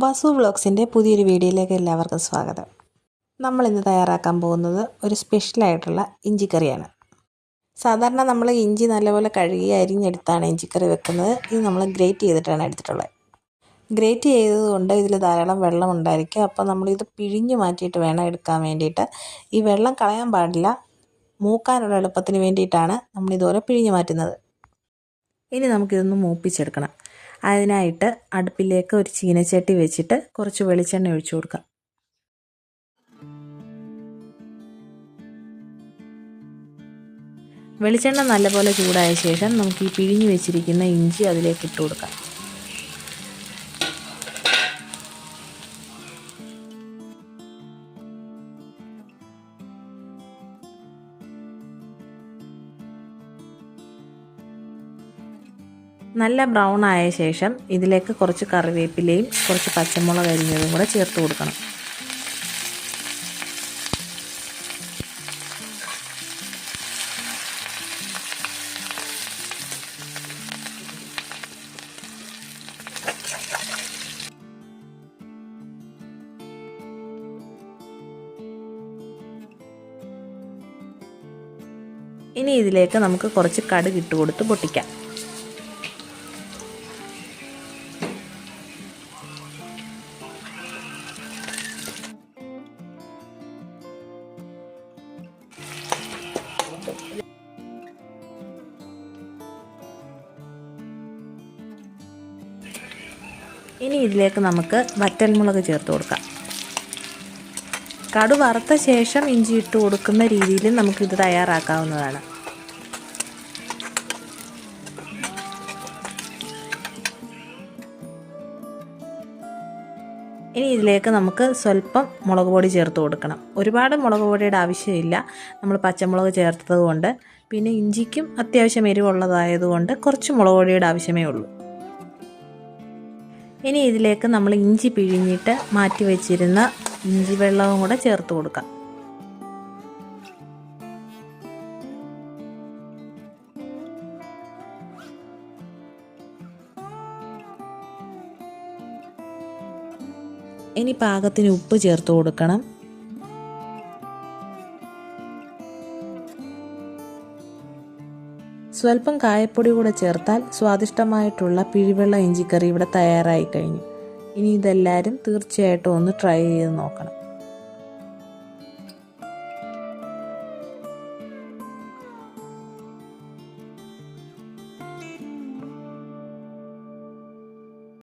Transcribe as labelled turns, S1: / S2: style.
S1: വസു വ്ളോഗ്സിന്റെ പുതിയൊരു വീഡിയോയിലേക്ക് എല്ലാവർക്കും സ്വാഗതം. നമ്മൾ ഇന്ന് തയ്യാറാക്കാൻ പോകുന്നത് ഒരു സ്പെഷ്യലായിട്ടുള്ള ഇഞ്ചിക്കറിയാണ്. സാധാരണ നമ്മൾ ഇഞ്ചി നല്ലപോലെ കഴുകി അരിഞ്ഞെടുത്താണ് ഇഞ്ചിക്കറി വെക്കുന്നത്. ഇത് നമ്മൾ ഗ്രേറ്റ് ചെയ്തിട്ടാണ് എടുത്തിട്ടുള്ളത്. ഗ്രേറ്റ് ചെയ്തതുകൊണ്ട് ഇതിൽ ധാരാളം വെള്ളം ഉണ്ടായിരിക്കും. അപ്പോൾ നമ്മളിത് പിഴിഞ്ഞ് മാറ്റിയിട്ട് വേണം എടുക്കാൻ വേണ്ടിയിട്ട്. ഈ വെള്ളം കളയാൻ പാടില്ല. മൂക്കാനുള്ള എളുപ്പത്തിന് വേണ്ടിയിട്ടാണ് നമ്മളിതുപോലെ പിഴിഞ്ഞ് മാറ്റുന്നത്. ഇനി നമുക്കിതൊന്ന് മൂപ്പിച്ചെടുക്കണം. അതിനായിട്ട് അടുപ്പിലേക്ക് ഒരു ചീനച്ചട്ടി വെച്ചിട്ട് കുറച്ച് വെളിച്ചെണ്ണ ഒഴിച്ചു കൊടുക്കാം. വെളിച്ചെണ്ണ നല്ലപോലെ ചൂടായ ശേഷം നമുക്ക് ഈ പിഴിഞ്ഞു വെച്ചിരിക്കുന്ന ഇഞ്ചി അതിലേക്ക് ഇട്ട് കൊടുക്കാം. നല്ല ബ്രൗൺ ആയ ശേഷം ഇതിലേക്ക് കുറച്ച് കറിവേപ്പിലയും കുറച്ച് പച്ചമുളക് അരിഞ്ഞതും കൂടെ ചേർത്ത് കൊടുക്കണം. ഇനി ഇതിലേക്ക് നമുക്ക് കുറച്ച് കടുക് ഇട്ട് കൊടുത്ത് പൊട്ടിക്കാം. ഇനി ഇതിലേക്ക് നമുക്ക് വറ്റൽമുളക് ചേർത്ത് കൊടുക്കാം. കടു വറുത്ത ശേഷം ഇഞ്ചി ഇട്ട് കൊടുക്കുന്ന രീതിയിൽ നമുക്കിത് തയ്യാറാക്കാവുന്നതാണ്. ഇനി ഇതിലേക്ക് നമുക്ക് സ്വല്പം മുളക് പൊടി ചേർത്ത് കൊടുക്കണം. ഒരുപാട് മുളക് പൊടിയുടെ ആവശ്യമില്ല. നമ്മൾ പച്ചമുളക് ചേർത്തത് കൊണ്ട് പിന്നെ ഇഞ്ചിക്കും അത്യാവശ്യം എരിവുള്ളതായതുകൊണ്ട് കുറച്ച് മുളക് പൊടിയുടെ ആവശ്യമേ ഉള്ളൂ. ഇനി ഇതിലേക്ക് നമ്മൾ ഇഞ്ചി പിഴിഞ്ഞിട്ട് മാറ്റി വെച്ചിരുന്ന ഇഞ്ചി വെള്ളവും കൂടെ ചേർത്ത് കൊടുക്കാം. ഇനി പാകത്തിന് ഉപ്പ് ചേർത്ത് കൊടുക്കണം. സ്വല്പം കായപ്പൊടി കൂടെ ചേർത്താൽ സ്വാദിഷ്ടമായിട്ടുള്ള പിഴിവെള്ള ഇഞ്ചിക്കറി ഇവിടെ തയ്യാറായി കഴിഞ്ഞു. ഇനി ഇതെല്ലാവരും തീർച്ചയായിട്ടും ഒന്ന് ട്രൈ ചെയ്ത് നോക്കണം.